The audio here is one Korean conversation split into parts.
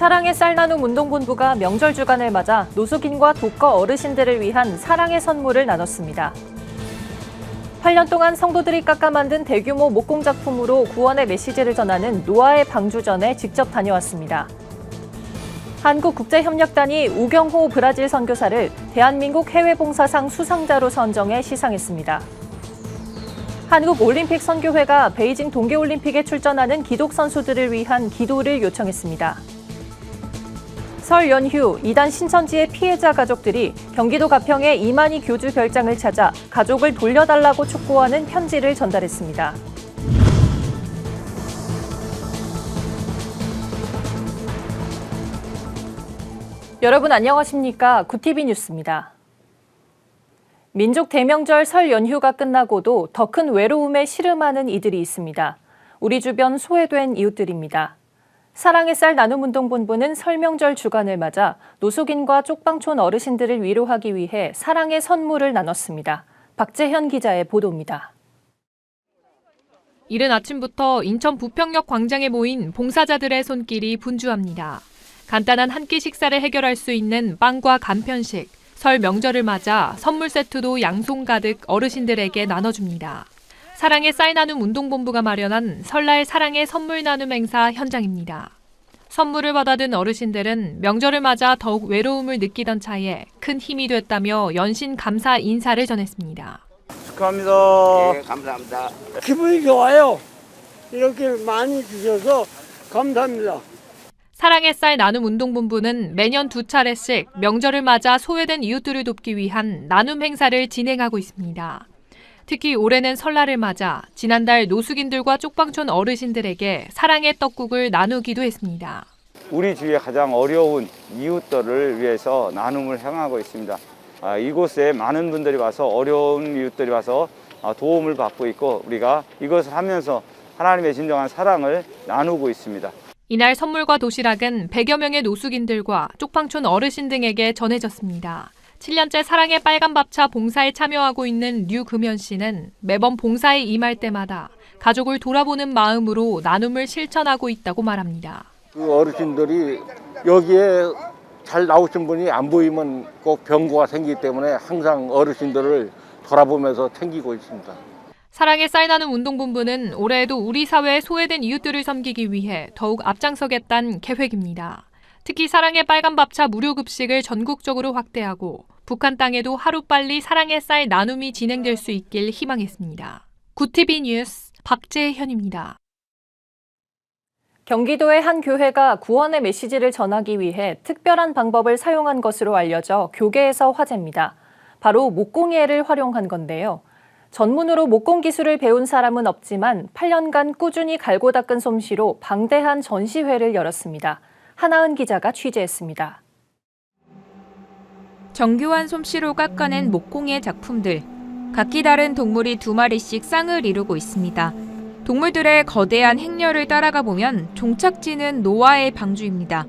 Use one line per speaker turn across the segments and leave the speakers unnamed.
사랑의 쌀나눔 운동본부가 명절 주간을 맞아 노숙인과 독거 어르신들을 위한 사랑의 선물을 나눴습니다. 8년 동안 성도들이 깎아 만든 대규모 목공 작품으로 구원의 메시지를 전하는 노아의 방주전에 직접 다녀왔습니다. 한국국제협력단이 우경호 브라질 선교사를 대한민국 해외봉사상 수상자로 선정해 시상했습니다. 한국올림픽 선교회가 베이징 동계올림픽에 출전하는 기독 선수들을 위한 기도를 요청했습니다. 설 연휴 이단 신천지의 피해자 가족들이 경기도 가평의 이만희 교주 별장을 찾아 가족을 돌려달라고 촉구하는 편지를 전달했습니다. 여러분 안녕하십니까? 구티비 뉴스입니다. 민족 대명절 설 연휴가 끝나고도 더 큰 외로움에 시름하는 이들이 있습니다. 우리 주변 소외된 이웃들입니다. 사랑의 쌀 나눔 운동 본부는 설명절 주간을 맞아 노숙인과 쪽방촌 어르신들을 위로하기 위해 사랑의 선물을 나눴습니다. 박재현 기자의 보도입니다.
이른 아침부터 인천 부평역 광장에 모인 봉사자들의 손길이 분주합니다. 간단한 한 끼 식사를 해결할 수 있는 빵과 간편식, 설 명절을 맞아 선물 세트도 양손 가득 어르신들에게 나눠줍니다. 사랑의 쌀 나눔 운동본부가 마련한 설날 사랑의 선물 나눔 행사 현장입니다. 선물을 받아든 어르신들은 명절을 맞아 더욱 외로움을 느끼던 차에 큰 힘이 됐다며 연신 감사 인사를 전했습니다.
축하합니다.
예, 감사합니다.
기분이 좋아요. 이렇게 많이 주셔서 감사합니다.
사랑의 쌀 나눔 운동본부는 매년 두 차례씩 명절을 맞아 소외된 이웃들을 돕기 위한 나눔 행사를 진행하고 있습니다. 특히 올해는 설날을 맞아 지난달 노숙인들과 쪽방촌 어르신들에게 사랑의 떡국을 나누기도 했습니다.
우리 주위에 가장 어려운 이웃들을 위해서 나눔을 향하고 있습니다. 아, 이곳에 많은 분들이 와서 어려운 이웃들이 와서 아, 도움을 받고 있고 우리가 이것을 하면서 하나님의 진정한 사랑을 나누고 있습니다.
이날 선물과 도시락은 100여 명의 노숙인들과 쪽방촌 어르신 등에게 전해졌습니다. 7년째 사랑의 빨간 밥차 봉사에 참여하고 있는 류금연 씨는 매번 봉사에 임할 때마다 가족을 돌아보는 마음으로 나눔을 실천하고 있다고 말합니다.
그 어르신들이 여기에 잘 나오신 분이 안 보이면 꼭 병고가 생기기 때문에 항상 어르신들을 돌아보면서 챙기고 있습니다.
사랑의 쌀나눔 운동본부는 올해에도 우리 사회의 소외된 이웃들을 섬기기 위해 더욱 앞장서겠다는 계획입니다. 특히 사랑의 빨간 밥차 무료 급식을 전국적으로 확대하고 북한 땅에도 하루빨리 사랑의 쌀 나눔이 진행될 수 있길 희망했습니다. 구티비 뉴스 박재현입니다.
경기도의 한 교회가 구원의 메시지를 전하기 위해 특별한 방법을 사용한 것으로 알려져 교계에서 화제입니다. 바로 목공예를 활용한 건데요. 전문으로 목공 기술을 배운 사람은 없지만 8년간 꾸준히 갈고 닦은 솜씨로 방대한 전시회를 열었습니다. 하나은 기자가 취재했습니다.
정교한 솜씨로 깎아낸 목공예 작품들. 각기 다른 동물이 두 마리씩 쌍을 이루고 있습니다. 동물들의 거대한 행렬을 따라가 보면 종착지는 노아의 방주입니다.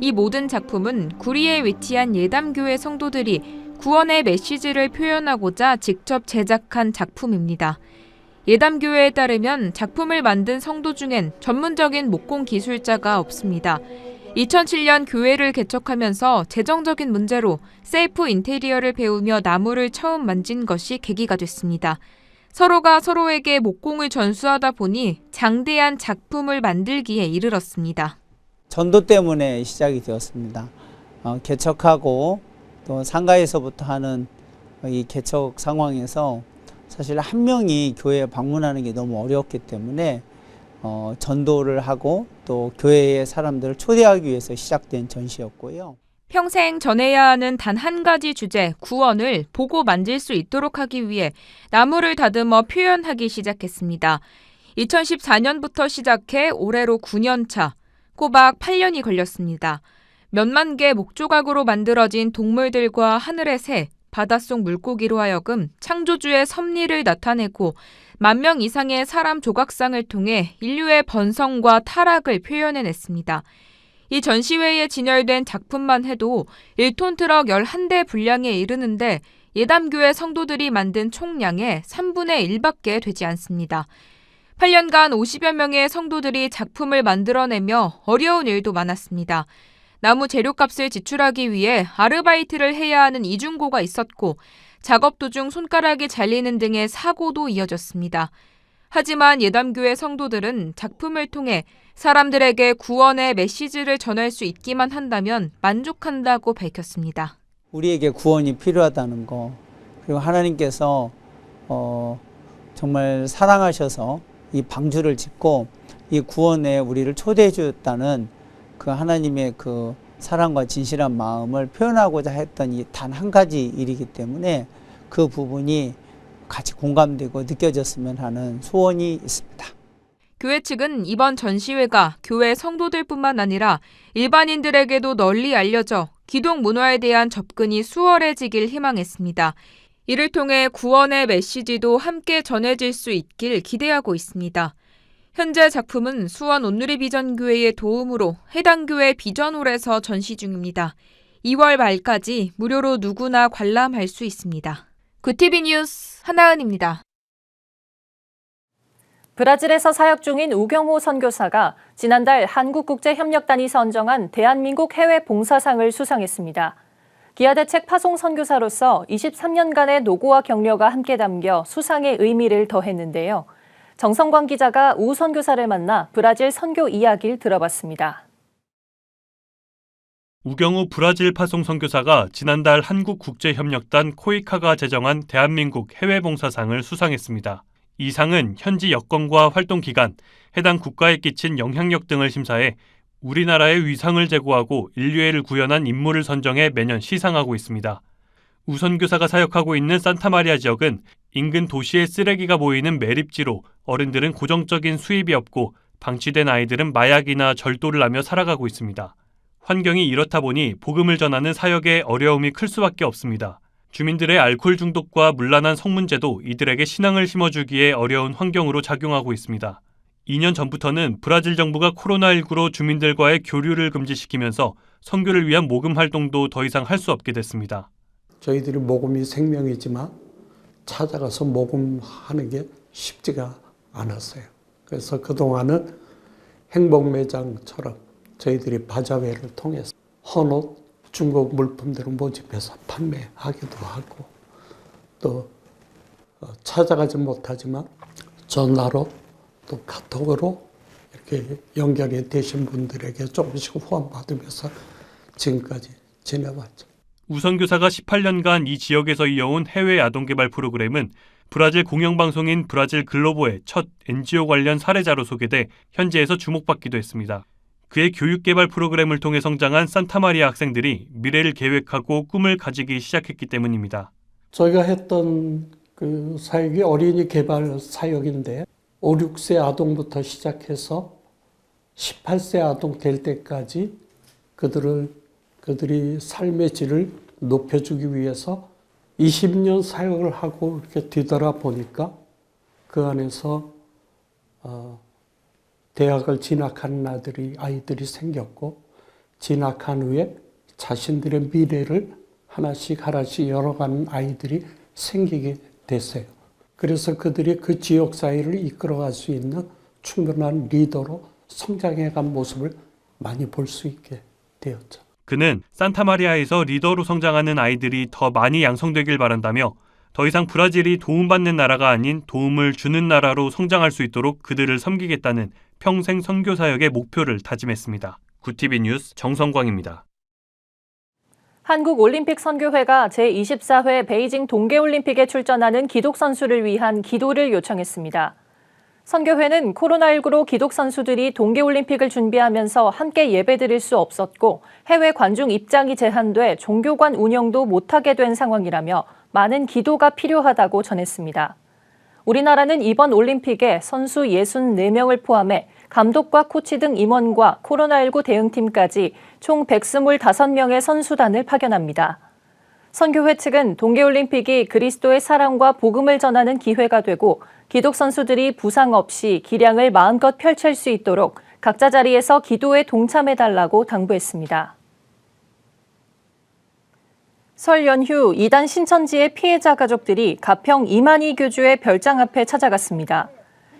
이 모든 작품은 구리에 위치한 예담교회 성도들이 구원의 메시지를 표현하고자 직접 제작한 작품입니다. 예담교회에 따르면 작품을 만든 성도 중엔 전문적인 목공 기술자가 없습니다. 2007년 교회를 개척하면서 재정적인 문제로 셀프 인테리어를 배우며 나무를 처음 만진 것이 계기가 됐습니다. 서로가 서로에게 목공을 전수하다 보니 장대한 작품을 만들기에 이르렀습니다.
전도 때문에 시작이 되었습니다. 어, 개척하고 또 상가에서부터 하는 이 개척 상황에서 사실 한 명이 교회에 방문하는 게 너무 어려웠기 때문에 어, 전도를 하고 또 교회의 사람들을 초대하기 위해서 시작된 전시였고요.
평생 전해야 하는 단 한 가지 주제, 구원을 보고 만질 수 있도록 하기 위해 나무를 다듬어 표현하기 시작했습니다. 2014년부터 시작해 올해로 9년 차, 꼬박 8년이 걸렸습니다. 몇만 개 목조각으로 만들어진 동물들과 하늘의 새, 바닷속 물고기로 하여금 창조주의 섭리를 나타내고 만 명 이상의 사람 조각상을 통해 인류의 번성과 타락을 표현해냈습니다. 이 전시회에 진열된 작품만 해도 1톤 트럭 11대 분량에 이르는데 예담교회 성도들이 만든 총량의 3분의 1밖에 되지 않습니다. 8년간 50여 명의 성도들이 작품을 만들어내며 어려운 일도 많았습니다. 나무 재료값을 지출하기 위해 아르바이트를 해야 하는 이중고가 있었고 작업 도중 손가락이 잘리는 등의 사고도 이어졌습니다. 하지만 예담교회 성도들은 작품을 통해 사람들에게 구원의 메시지를 전할 수 있기만 한다면 만족한다고 밝혔습니다.
우리에게 구원이 필요하다는 거 그리고 하나님께서 어, 정말 사랑하셔서 이 방주를 짓고 이 구원에 우리를 초대해 주었다는 그 하나님의 그 사랑과 진실한 마음을 표현하고자 했던 이 단 한 가지 일이기 때문에 그 부분이 같이 공감되고 느껴졌으면 하는 소원이 있습니다.
교회 측은 이번 전시회가 교회 성도들뿐만 아니라 일반인들에게도 널리 알려져 기독 문화에 대한 접근이 수월해지길 희망했습니다. 이를 통해 구원의 메시지도 함께 전해질 수 있길 기대하고 있습니다. 현재 작품은 수원 온누리 비전교회의 도움으로 해당 교회 비전홀에서 전시 중입니다. 2월 말까지 무료로 누구나 관람할 수 있습니다. 구티비 뉴스 하나은입니다.
브라질에서 사역 중인 우경호 선교사가 지난달 한국국제협력단이 선정한 대한민국 해외 봉사상을 수상했습니다. 기아대책 파송 선교사로서 23년간의 노고와 격려가 함께 담겨 수상의 의미를 더했는데요. 정성광 기자가 우 선교사를 만나 브라질 선교 이야기를 들어봤습니다.
우경우 브라질 파송 선교사가 지난달 한국국제협력단 코이카가 제정한 대한민국 해외봉사상을 수상했습니다. 이 상은 현지 여건과 활동 기간, 해당 국가에 끼친 영향력 등을 심사해 우리나라의 위상을 제고하고 인류애를 구현한 인물을 선정해 매년 시상하고 있습니다. 우 선교사가 사역하고 있는 산타마리아 지역은 인근 도시의 쓰레기가 모이는 매립지로 어른들은 고정적인 수입이 없고 방치된 아이들은 마약이나 절도를 하며 살아가고 있습니다. 환경이 이렇다 보니 복음을 전하는 사역에 어려움이 클 수밖에 없습니다. 주민들의 알코올 중독과 문란한 성문제도 이들에게 신앙을 심어주기에 어려운 환경으로 작용하고 있습니다. 2년 전부터는 브라질 정부가 코로나19로 주민들과의 교류를 금지시키면서 선교를 위한 모금 활동도 더 이상 할 수 없게 됐습니다.
저희들이 모금이 생명이지만 찾아가서 모금하는 게 쉽지가 않았어요. 그래서 그동안은 행복매장처럼 저희들이 바자회를 통해서 헌옷, 중국 물품들을 모집해서 판매하기도 하고 또 어, 찾아가지 못하지만 전화로 또 카톡으로 이렇게 연결이 되신 분들에게 조금씩 후원받으면서 지금까지 지내왔죠.
우선 교사가 18년간 이 지역에서 이어온 해외 아동 개발 프로그램은 브라질 공영방송인 브라질 글로보의 첫 NGO 관련 사례자로 소개돼 현지에서 주목받기도 했습니다. 그의 교육개발 프로그램을 통해 성장한 산타마리아 학생들이 미래를 계획하고 꿈을 가지기 시작했기 때문입니다.
저희가 했던 그 사역이 어린이 개발 사역인데 5, 6세 아동부터 시작해서 18세 아동 될 때까지 그들을 그들이 삶의 질을 높여주기 위해서 20년 사역을 하고 이렇게 뒤돌아 보니까 그 안에서 어, 대학을 진학하는 아들이 아이들이 생겼고 진학한 후에 자신들의 미래를 하나씩 하나씩 열어가는 아이들이 생기게 됐어요. 그래서 그들이 그 지역 사회를 이끌어갈 수 있는 충분한 리더로 성장해간 모습을 많이 볼 수 있게 되었죠.
그는 산타마리아에서 리더로 성장하는 아이들이 더 많이 양성되길 바란다며 더 이상 브라질이 도움받는 나라가 아닌 도움을 주는 나라로 성장할 수 있도록 그들을 섬기겠다는 평생 선교 사역의 목표를 다짐했습니다. 구티비 뉴스 정성광입니다.
한국올림픽선교회가 제24회 베이징 동계올림픽에 출전하는 기독 선수를 위한 기도를 요청했습니다. 선교회는 코로나19로 기독 선수들이 동계올림픽을 준비하면서 함께 예배드릴 수 없었고 해외 관중 입장이 제한돼 종교관 운영도 못하게 된 상황이라며 많은 기도가 필요하다고 전했습니다. 우리나라는 이번 올림픽에 선수 64명을 포함해 감독과 코치 등 임원과 코로나19 대응팀까지 총 125명의 선수단을 파견합니다. 선교회 측은 동계올림픽이 그리스도의 사랑과 복음을 전하는 기회가 되고 기독 선수들이 부상 없이 기량을 마음껏 펼칠 수 있도록 각자 자리에서 기도에 동참해달라고 당부했습니다. 설 연휴 이단 신천지의 피해자 가족들이 가평 이만희 교주의 별장 앞에 찾아갔습니다.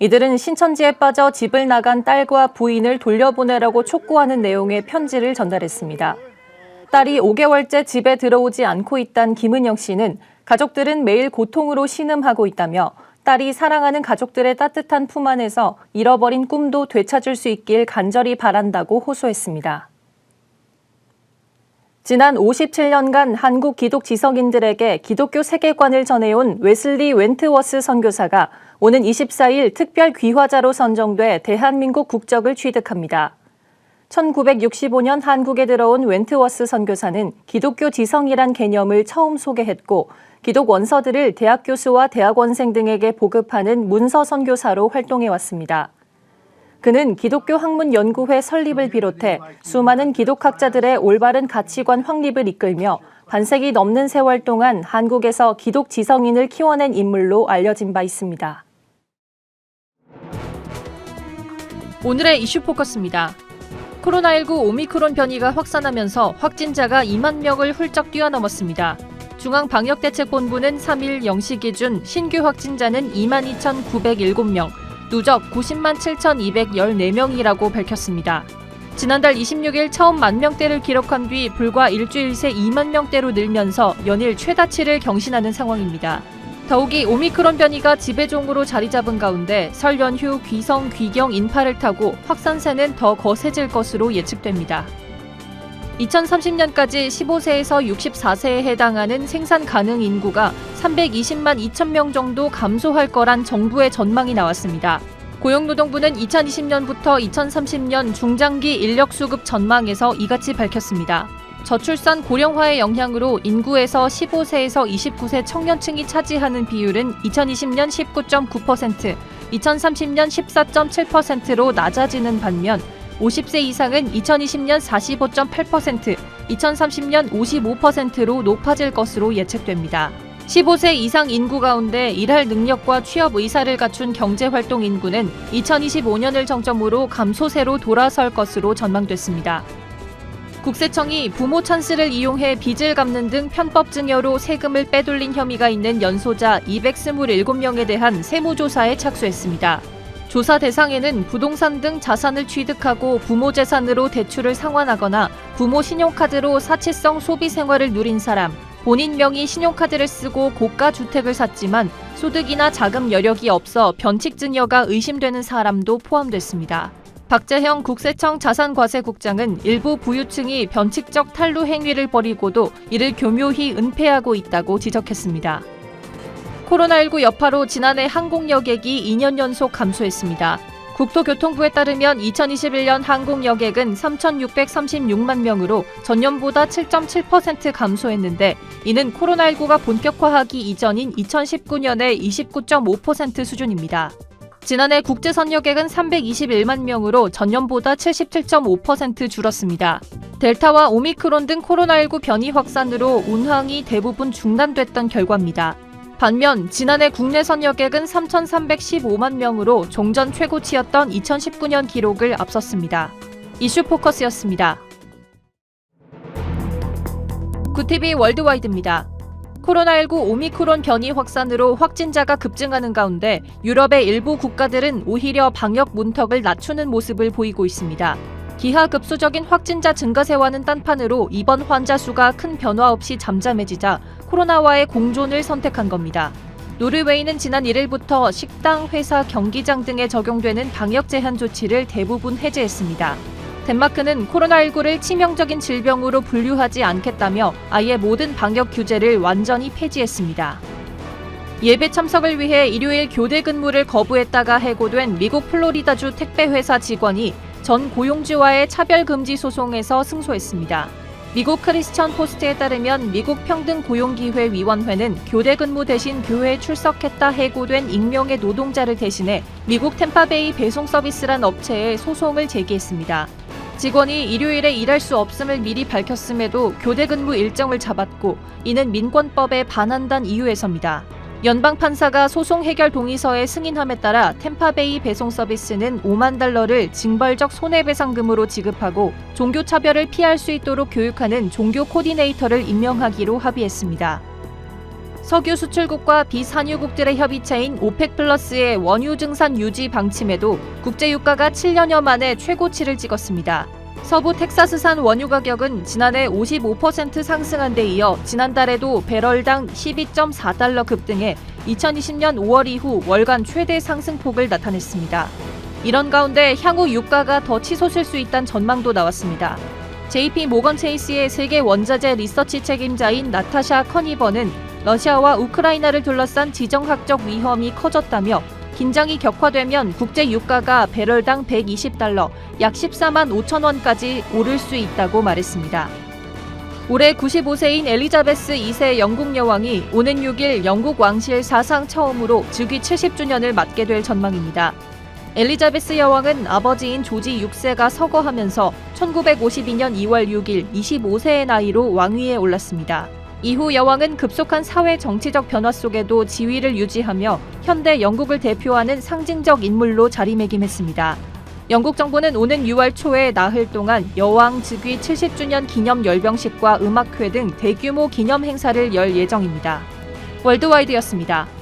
이들은 신천지에 빠져 집을 나간 딸과 부인을 돌려보내라고 촉구하는 내용의 편지를 전달했습니다. 딸이 5개월째 집에 들어오지 않고 있단 김은영 씨는 가족들은 매일 고통으로 신음하고 있다며 딸이 사랑하는 가족들의 따뜻한 품 안에서 잃어버린 꿈도 되찾을 수 있길 간절히 바란다고 호소했습니다. 지난 57년간 한국 기독 지성인들에게 기독교 세계관을 전해온 웨슬리 웬트워스 선교사가 오는 24일 특별 귀화자로 선정돼 대한민국 국적을 취득합니다. 1965년 한국에 들어온 웬트워스 선교사는 기독교 지성이란 개념을 처음 소개했고 기독 원서들을 대학 교수와 대학원생 등에게 보급하는 문서 선교사로 활동해 왔습니다. 그는 기독교 학문 연구회 설립을 비롯해 수많은 기독학자들의 올바른 가치관 확립을 이끌며 반세기 넘는 세월 동안 한국에서 기독 지성인을 키워낸 인물로 알려진 바 있습니다.
오늘의 이슈 포커스입니다. 코로나19 오미크론 변이가 확산하면서 확진자가 2만 명을 훌쩍 뛰어넘었습니다. 중앙방역대책본부는 3일 0시 기준 신규 확진자는 22,907명, 누적 90만 7,214명이라고 밝혔습니다. 지난달 26일 처음 만 명대를 기록한 뒤 불과 일주일 새 2만 명대로 늘면서 연일 최다치를 경신하는 상황입니다. 더욱이 오미크론 변이가 지배종으로 자리 잡은 가운데 설 연휴 귀성 귀경 인파를 타고 확산세는 더 거세질 것으로 예측됩니다. 2030년까지 15세에서 64세에 해당하는 생산 가능 인구가 320만 2천 명 정도 감소할 거란 정부의 전망이 나왔습니다. 고용노동부는 2020년부터 2030년 중장기 인력 수급 전망에서 이같이 밝혔습니다. 저출산 고령화의 영향으로 인구에서 15세에서 29세 청년층이 차지하는 비율은 2020년 19.9%, 2030년 14.7%로 낮아지는 반면 50세 이상은 2020년 45.8%, 2030년 55%로 높아질 것으로 예측됩니다. 15세 이상 인구 가운데 일할 능력과 취업 의사를 갖춘 경제활동 인구는 2025년을 정점으로 감소세로 돌아설 것으로 전망됐습니다. 국세청이 부모 찬스를 이용해 빚을 갚는 등 편법 증여로 세금을 빼돌린 혐의가 있는 연소자 227명에 대한 세무조사에 착수했습니다. 조사 대상에는 부동산 등 자산을 취득하고 부모 재산으로 대출을 상환하거나 부모 신용카드로 사치성 소비 생활을 누린 사람, 본인 명의 신용카드를 쓰고 고가 주택을 샀지만 소득이나 자금 여력이 없어 변칙 증여가 의심되는 사람도 포함됐습니다. 박재형 국세청 자산과세국장은 일부 부유층이 변칙적 탈루 행위를 벌이고도 이를 교묘히 은폐하고 있다고 지적했습니다. 코로나19 여파로 지난해 항공 여객이 2년 연속 감소했습니다. 국토교통부에 따르면 2021년 항공 여객은 3,636만 명으로 전년보다 7.7% 감소했는데 이는 코로나19가 본격화하기 이전인 2019년의 29.5% 수준입니다. 지난해 국제선 여객은 321만 명으로 전년보다 77.5% 줄었습니다. 델타와 오미크론 등 코로나19 변이 확산으로 운항이 대부분 중단됐던 결과입니다. 반면 지난해 국내 선여객은 3,315만 명으로 종전 최고치였던 2019년 기록을 앞섰습니다. 이슈 포커스였습니다. 구티비 월드와이드입니다. 코로나19 오미크론 변이 확산으로 확진자가 급증하는 가운데 유럽의 일부 국가들은 오히려 방역 문턱을 낮추는 모습을 보이고 있습니다. 기하급수적인 확진자 증가세와는 딴판으로 입원 환자 수가 큰 변화 없이 잠잠해지자 코로나와의 공존을 선택한 겁니다. 노르웨이는 지난 1일부터 식당, 회사, 경기장 등에 적용되는 방역 제한 조치를 대부분 해제했습니다. 덴마크는 코로나19를 치명적인 질병으로 분류하지 않겠다며 아예 모든 방역 규제를 완전히 폐지했습니다. 예배 참석을 위해 일요일 교대 근무를 거부했다가 해고된 미국 플로리다주 택배회사 직원이 전 고용주와의 차별금지 소송에서 승소했습니다. 미국 크리스천 포스트에 따르면 미국 평등고용기회 위원회는 교대 근무 대신 교회에 출석했다 해고된 익명의 노동자를 대신해 미국 템파베이 배송 서비스란 업체에 소송을 제기했습니다. 직원이 일요일에 일할 수 없음을 미리 밝혔음에도 교대 근무 일정을 잡았고 이는 민권법에 반한다는 이유에서입니다. 연방 판사가 소송 해결 동의서에 승인함에 따라 템파베이 배송 서비스는 5만 달러를 징벌적 손해배상금으로 지급하고 종교 차별을 피할 수 있도록 교육하는 종교 코디네이터를 임명하기로 합의했습니다. 석유 수출국과 비산유국들의 협의체인 오펙 플러스의 원유 증산 유지 방침에도 국제 유가가 7년여 만에 최고치를 찍었습니다. 서부 텍사스산 원유 가격은 지난해 55% 상승한 데 이어 지난달에도 배럴당 12.4달러 급등해 2020년 5월 이후 월간 최대 상승폭을 나타냈습니다. 이런 가운데 향후 유가가 더 치솟을 수 있다는 전망도 나왔습니다. JP 모건 체이스의 세계 원자재 리서치 책임자인 나타샤 커니버는 러시아와 우크라이나를 둘러싼 지정학적 위험이 커졌다며 긴장이 격화되면 국제 유가가 배럴당 120달러, 약 14만 5천 원까지 오를 수 있다고 말했습니다. 올해 95세인 엘리자베스 2세 영국 여왕이 오는 6일 영국 왕실 사상 처음으로 즉위 70주년을 맞게 될 전망입니다. 엘리자베스 여왕은 아버지인 조지 6세가 서거하면서 1952년 2월 6일 25세의 나이로 왕위에 올랐습니다. 이후 여왕은 급속한 사회 정치적 변화 속에도 지위를 유지하며 현대 영국을 대표하는 상징적 인물로 자리매김했습니다. 영국 정부는 오는 6월 초에 나흘 동안 여왕 즉위 70주년 기념 열병식과 음악회 등 대규모 기념 행사를 열 예정입니다. 월드와이드였습니다.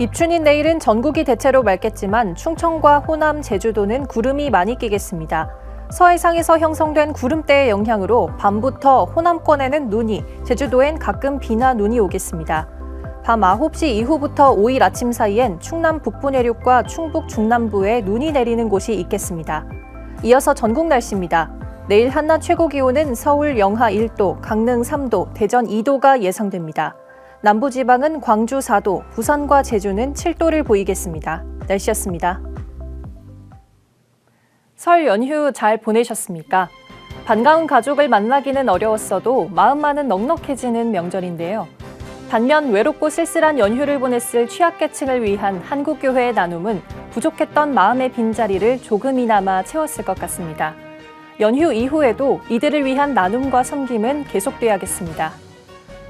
입춘인 내일은 전국이 대체로 맑겠지만 충청과 호남, 제주도는 구름이 많이 끼겠습니다. 서해상에서 형성된 구름대의 영향으로 밤부터 호남권에는 눈이, 제주도엔 가끔 비나 눈이 오겠습니다. 밤 9시 이후부터 5일 아침 사이엔 충남 북부 내륙과 충북 중남부에 눈이 내리는 곳이 있겠습니다. 이어서 전국 날씨입니다. 내일 한낮 최고 기온은 서울 영하 1도, 강릉 3도, 대전 2도가 예상됩니다. 남부지방은 광주 4도, 부산과 제주는 7도를 보이겠습니다. 날씨였습니다. 설 연휴 잘 보내셨습니까? 반가운 가족을 만나기는 어려웠어도 마음만은 넉넉해지는 명절인데요. 반면 외롭고 쓸쓸한 연휴를 보냈을 취약계층을 위한 한국교회의 나눔은 부족했던 마음의 빈자리를 조금이나마 채웠을 것 같습니다. 연휴 이후에도 이들을 위한 나눔과 섬김은 계속돼야겠습니다.